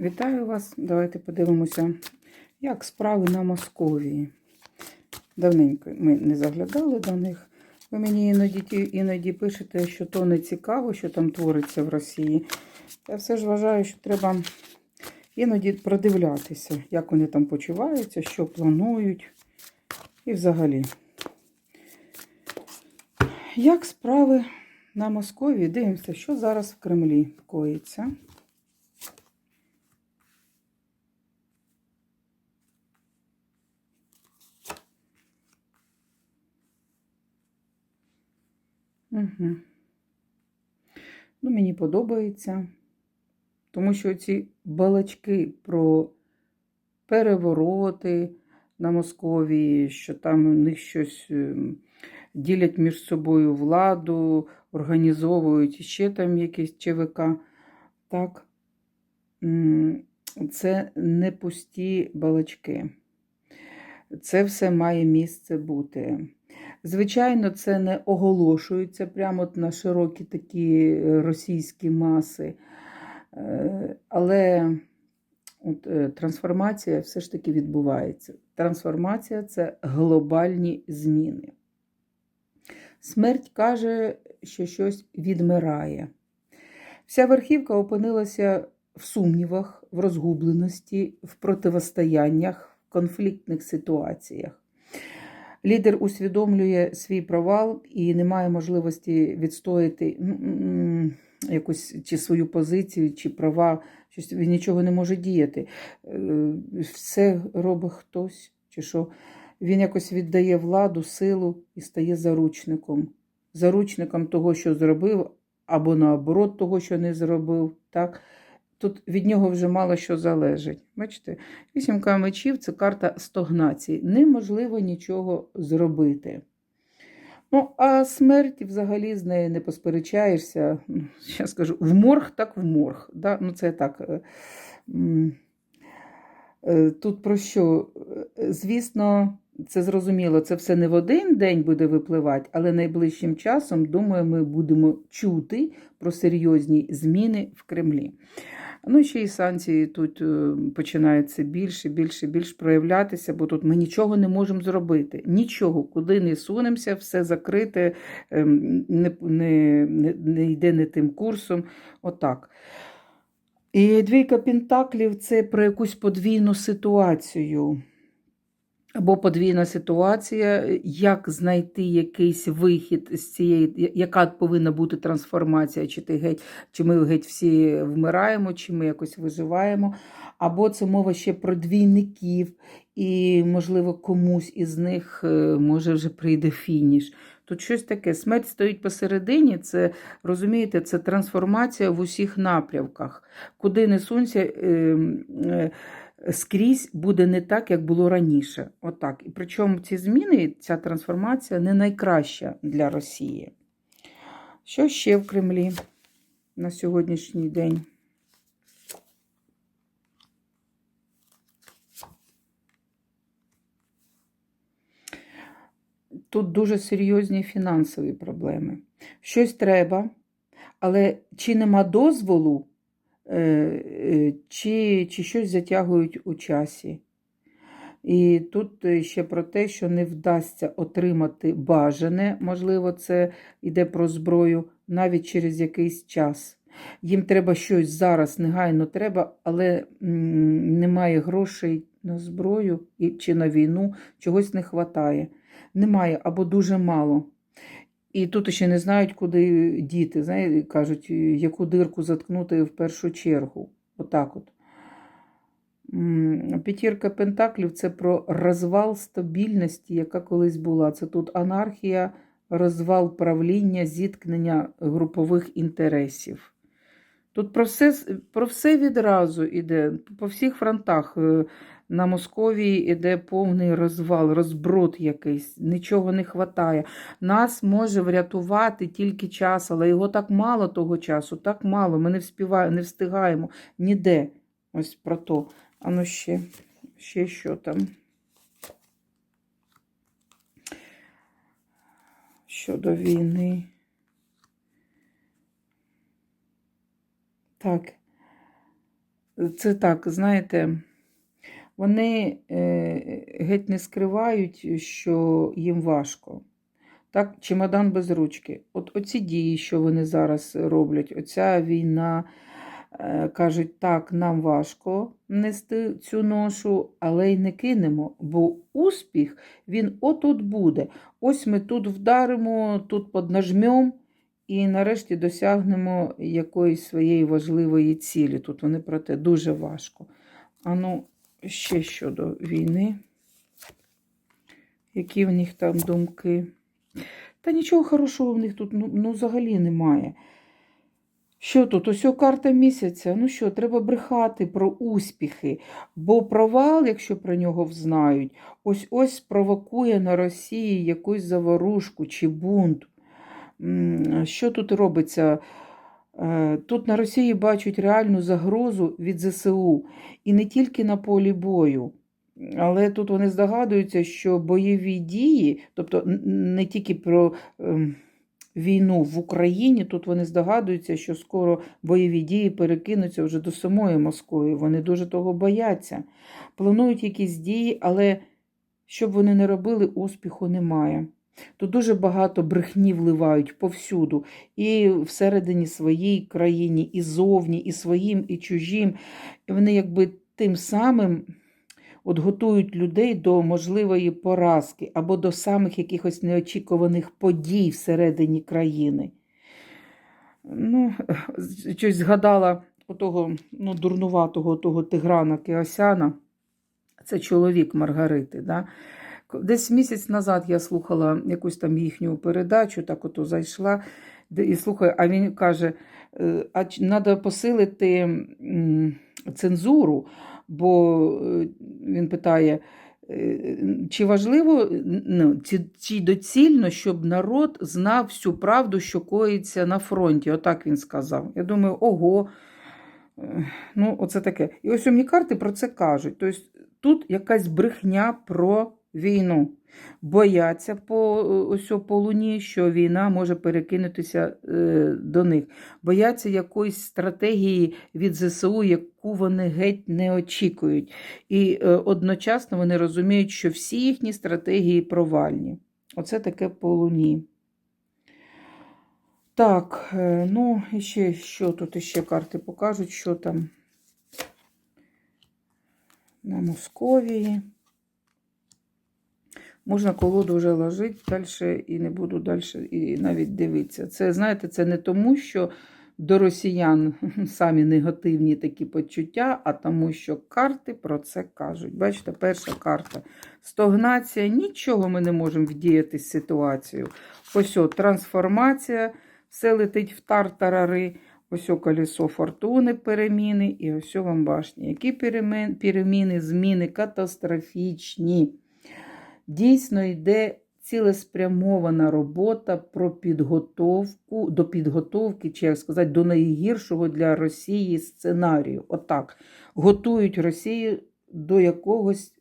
Вітаю вас. Давайте подивимося, як справи на Московії. Давненько ми не заглядали до них. Ви мені іноді, іноді пишете, що то не цікаво, що там твориться в Росії. Я все ж вважаю, що треба іноді продивлятися, як вони там почуваються, що планують. І взагалі. Як справи на Московії? Дивимося, що зараз в Кремлі коїться. Угу. Ну, мені подобається, тому що ці балачки про перевороти на Московії, що там у них щось ем, ділять між собою владу, організовують ще там якісь ЧВК. Так, це не пусті балачки. Це все має місце бути. Звичайно, це не оголошується прямо на широкі такі е, російські маси. Е, Але от, е, трансформація все ж таки відбувається. Трансформація це глобальні зміни. Смерть каже, що щось відмирає. Вся верхівка опинилася в сумнівах, в розгубленості, в противостояннях, в конфліктних ситуаціях. Лідер усвідомлює свій провал і не має можливості відстояти якусь чи свою позицію, чи права, щось він нічого не може діяти. Е, Все робить хтось, чи що. Він якось віддає владу, силу і стає заручником. Заручником того, що зробив, або наоборот того, що не зробив. Так? Тут від нього вже мало що залежить. Бачите, вісімка мечів це карта стогнації. Неможливо нічого зробити. Ну, а смерть взагалі з нею не посперечаєшся. Я скажу, в морг, так в морг. Да? Ну, це так. е, е, Тут про що? Е, Звісно, це зрозуміло, це все не в один день буде випливати, але найближчим часом, думаю, ми будемо чути про серйозні зміни в Кремлі. Ну, ще і санкції тут е, починаються більше, більше, більше проявлятися, бо тут ми нічого не можемо зробити. Нічого, куди не сунемося, все закрите, ем, не, не, не, йде не тим курсом. Отак. І двійка пентаклів це про якусь подвійну ситуацію. Або подвійна ситуація, як знайти якийсь вихід з цієї, яка повинна бути трансформація, чи ти геть, чи ми геть всі вмираємо, чи ми якось виживаємо. Або це мова ще про двійників, і, можливо, комусь із них е, може вже прийде фініш. Тут щось таке. Смерть стоїть посередині, це розумієте, це трансформація в усіх напрямках. Куди не сунься. Е, е, скрізь буде не так, як було раніше. Отак. І причому ці зміни, ця трансформація не найкраща для Росії. Що ще в Кремлі на сьогоднішній день? Тут дуже серйозні фінансові проблеми. Щось треба, але чи нема дозволу, чи, чи щось затягують у часі. І тут е, ще про те, що не вдасться отримати бажане, можливо, це йде про зброю навіть через якийсь час. Їм треба щось зараз, негайно треба, але немає грошей на зброю чи на війну, чогось не вистачає. Немає або дуже мало. І тут ще не знають, куди діти. Знаєте, кажуть, яку дирку заткнути в першу чергу. Отак от. П'ятірка Пентаклів це про розвал стабільності, яка колись була. Це тут анархія, розвал правління, зіткнення групових інтересів. Тут про все, про все відразу іде, по всіх фронтах. На Московії іде повний розвал, розброд якийсь, нічого не вистачає. Нас може врятувати тільки час, але його так мало того часу, так мало. Ми не, вспіваємо, не встигаємо ніде. Ось про то. А ну ще, ще що там. Щодо війни. Так. це так, знаєте, вони е, геть не скривають, що їм важко. Так, чемодан без ручки. От оці дії, що вони зараз роблять, оця війна, е, кажуть, так, нам важко нести цю ношу, але й не кинемо, бо успіх, він от-от буде. Ось ми тут вдаримо, тут поднажмем, і нарешті досягнемо якоїсь своєї важливої цілі. Тут вони про те дуже важко. А ну, ще щодо війни. Які в них там думки? Та нічого хорошого в них тут ну, ну взагалі немає. Що тут? Ось карта місяця. Ну що, треба брехати про успіхи, бо провал, якщо про нього взнають, ось ось спровокує на Росії якусь заворушку чи бунт. Що тут робиться? Е, Тут на Росії бачать реальну загрозу від ЗСУ і не тільки на полі бою. Але тут вони здогадуються, що бойові дії, тобто не тільки про ем, війну в Україні, тут вони здогадуються, що скоро бойові дії перекинуться вже до самої Москви. Вони дуже того бояться. Планують якісь дії, але що б вони не робили, успіху немає. Тут дуже багато брехні вливають повсюду, і всередині своїй країні, і зовні, і своїм, і чужим. І вони якби тим самим от готують людей до можливої поразки або до самих якихось неочікуваних подій всередині країни. Ну, щось згадала отого ну, дурнуватого того Тиграна Кіосяна. Це чоловік Маргарити. Да? Десь місяць назад я слухала якусь там їхню передачу, так ото зайшла і слухаю, а він каже: е, а треба посилити цензуру, бо е, він питає, е, чи важливо, ну, чи, чи доцільно, щоб народ знав всю правду, що коїться на фронті. Отак він сказав. Я думаю, ого. Ну, оце таке. І ось мені карти про це кажуть. Тобто тут якась брехня про війну. Бояться по, ось по луні, що війна може перекинутися е, до них. Бояться якоїсь стратегії від ЗСУ, яку вони геть не очікують. І е, одночасно вони розуміють, що всі їхні стратегії провальні. Оце таке по луні. Так, е, ну ще що тут іще карти покажуть, що там на Московії. Можна колоду вже ложити далі і не буду далі і навіть дивитися. Це, знаєте, це не тому, що до росіян самі негативні такі почуття, а тому, що карти про це кажуть. Бачите, перша карта. Стогнація, нічого ми не можемо вдіяти з ситуацією. Ось о, трансформація, все летить в тартарари. Ось о колесо фортуни, переміни, і ось о вам башні. Які переміни, зміни катастрофічні. Дійсно йде цілеспрямована робота про підготовку до підготовки, чи як сказати, до найгіршого для Росії сценарію. Отак. Готують Росію до якогось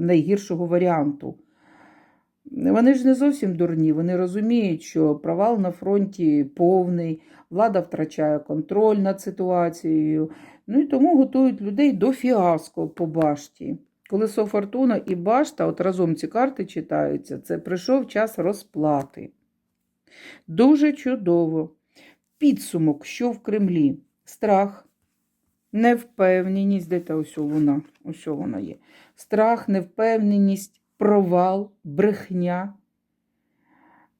найгіршого варіанту. Вони ж не зовсім дурні, вони розуміють, що провал на фронті повний, влада втрачає контроль над ситуацією. Ну і тому готують людей до фіаско по башті. Колесо Фортуна і башта, от разом ці карти читаються, це прийшов час розплати. Дуже чудово. Підсумок, що в Кремлі? Страх, невпевненість, де та ось вона, ось вона є. Страх, невпевненість, провал, брехня.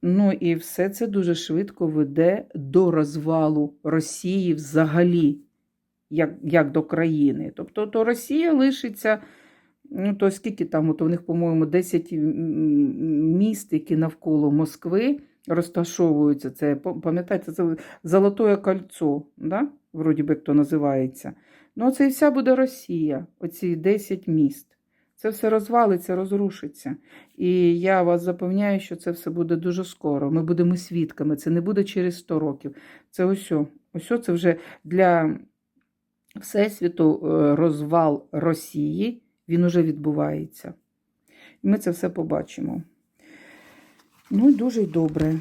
Ну і все це дуже швидко веде до розвалу Росії взагалі, як, як до країни. Тобто, то Росія лишиться. Ну, то скільки там, от у них, по-моєму, 10 м- м- міст, які навколо Москви розташовуються. Це, пам'ятаєте, це Золотое кольцо, да? вроді би як то називається. Ну, це і вся буде Росія, оці 10 міст. Це все розвалиться, розрушиться. І я вас запевняю, що це все буде дуже скоро. Ми будемо свідками. Це не буде через 100 років. Це ось. Ось це вже для Всесвіту е, розвал Росії. Він уже відбувається. І ми це все побачимо. Ну дуже добре.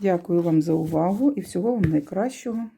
Дякую вам за увагу і всього вам найкращого.